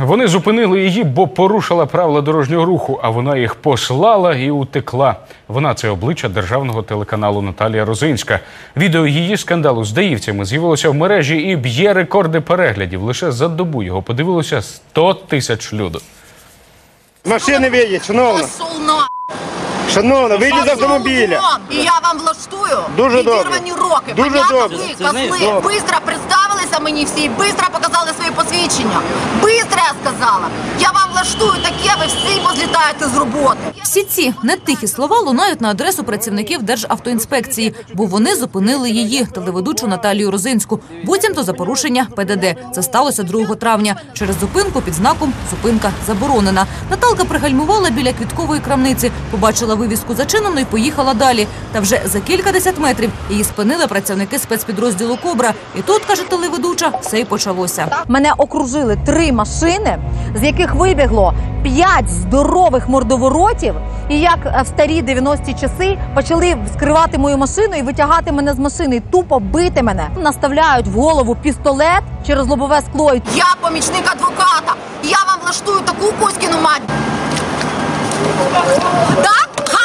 Вони зупинили її, бо порушила правила дорожнього руху, а вона їх послала і утекла. Вона це обличчя державного телеканалу Наталія Розинська. Відео її скандалу з даївцями з'явилося в мережі і б'є рекорди переглядів. Лише за добу його подивилося 100 тисяч люду. З машини вийдіть, шановна. Шановна, вийдіть з автомобіля. І я вам влаштую Дуже добре. роки. Дуже Понятно? добре. Ви, козли, Добре. бистро представилися мені всі, бистро показали свої посвідчення. Бистро сказала. Я вам влаштую таке, ви всі позлітаєте з роботи. Всі ці нетихі слова лунають на адресу працівників Державтоінспекції, бо вони зупинили її, телеведучу Наталію Розинську, буцімто за порушення ПДД. Це сталося 2 травня. Через зупинку під знаком «Зупинка заборонена». Наталка пригальмувала біля квіткової крамниці, побачила вивіску зачинено і поїхала далі. Та вже за кількадесят метрів її спинили працівники спецпідрозділу «Кобра». І тут, каже телеведуча, все й почалося. Мене окружили три машини, з яких вибігло п'ять здорових мордоворотів. І як е, в старі 90-ті часи почали вскривати мою машину і витягати мене з машини, і тупо бити мене. Наставляють в голову пістолет через лобове скло. Я помічник адвоката. Я вам влаштую таку кузькіну мать. Так?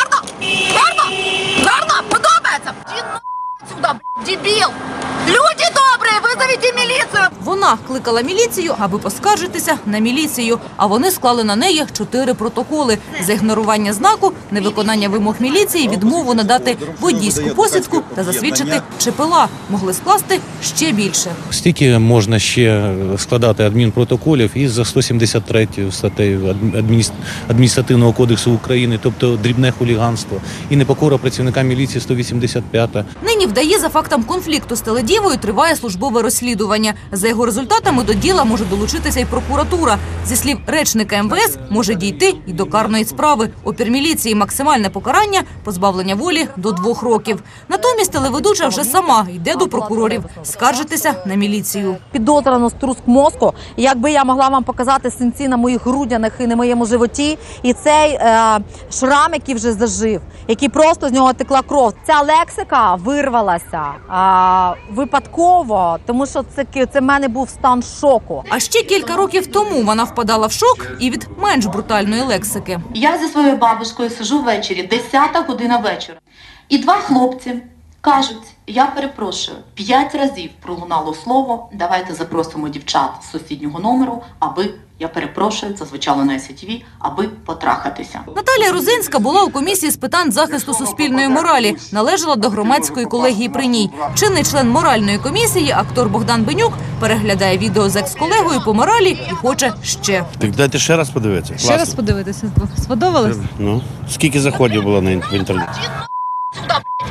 Вона кликала міліцію, аби поскаржитися на міліцію. А вони склали на неї чотири протоколи за ігнорування знаку, невиконання вимог міліції, відмову надати водійську посвідку та засвідчити ЧПЛА. Могли скласти ще більше. Стільки можна ще складати адмінпротоколів із за 173 статтею адмініс- адміністративного кодексу України, тобто дрібне хуліганство, і непокора працівника міліції 185. Нині вдає за фактом конфлікту з теледівою триває службове розслідування. За його результатами до діла може долучитися і прокуратура. Зі слів речника МВС може дійти і до карної справи. Опір міліції максимальне покарання позбавлення волі до двох років. Натомість телеведуча вже сама йде до прокурорів скаржитися на міліцію. підозрано струск мозку. Якби я могла вам показати синці на моїх грудях і на моєму животі, і цей е, шрам, який вже зажив, який просто з нього текла кров. Ця лексика вирвалася е, випадково, тому що це це в мене був стан шоку. А ще кілька років тому вона впадала в шок і від менш брутальної лексики. Я зі своєю бабушкою сижу ввечері, 10 година вечора. І два хлопці кажуть: я перепрошую, п'ять разів пролунало слово. Давайте запросимо дівчат з сусіднього номеру, аби я перепрошую, це звучало на СТВ, аби потрахатися. Наталія Рузинська була у комісії з питань захисту суспільної моралі, належала до громадської колегії при ній. Чинний член моральної комісії, актор Богдан Бенюк, переглядає відео з екс-колегою по моралі і хоче ще. Так дайте ще раз подивитися. Ще раз подивитися, сподобалось? Ну, скільки заходів було на в інтернет?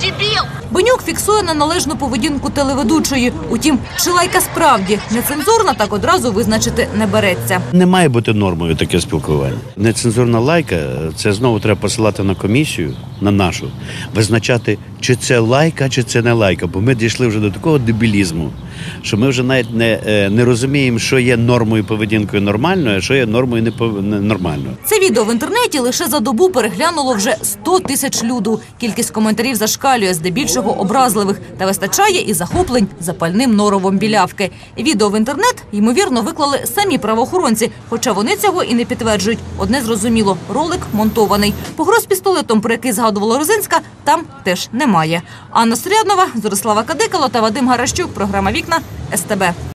Дебіл. Бенюк фіксує на належну поведінку телеведучої. Утім, чи лайка справді нецензурна, так одразу визначити не береться. Не має бути нормою таке спілкування. Нецензурна лайка це знову треба посилати на комісію, на нашу, визначати, чи це лайка, чи це не лайка. Бо ми дійшли вже до такого дебілізму, що ми вже навіть не, е, не розуміємо, що є нормою поведінкою нормальною, а що є нормою ненормальною. Це відео в інтернеті лише за добу переглянуло вже 100 тисяч люду. Кількість коментарів зашкалює, здебільшого образливих, та вистачає і захоплень запальним норовом білявки. Відео в інтернет, ймовірно, виклали самі правоохоронці, хоча вони цього і не підтверджують. Одне зрозуміло, ролик монтований. Погроз пістолетом, про який згадувала Розинська, там теж немає. Анна Стряднова, Зорислава Кадикало та Вадим Гаращук. Програма Вікна СТБ.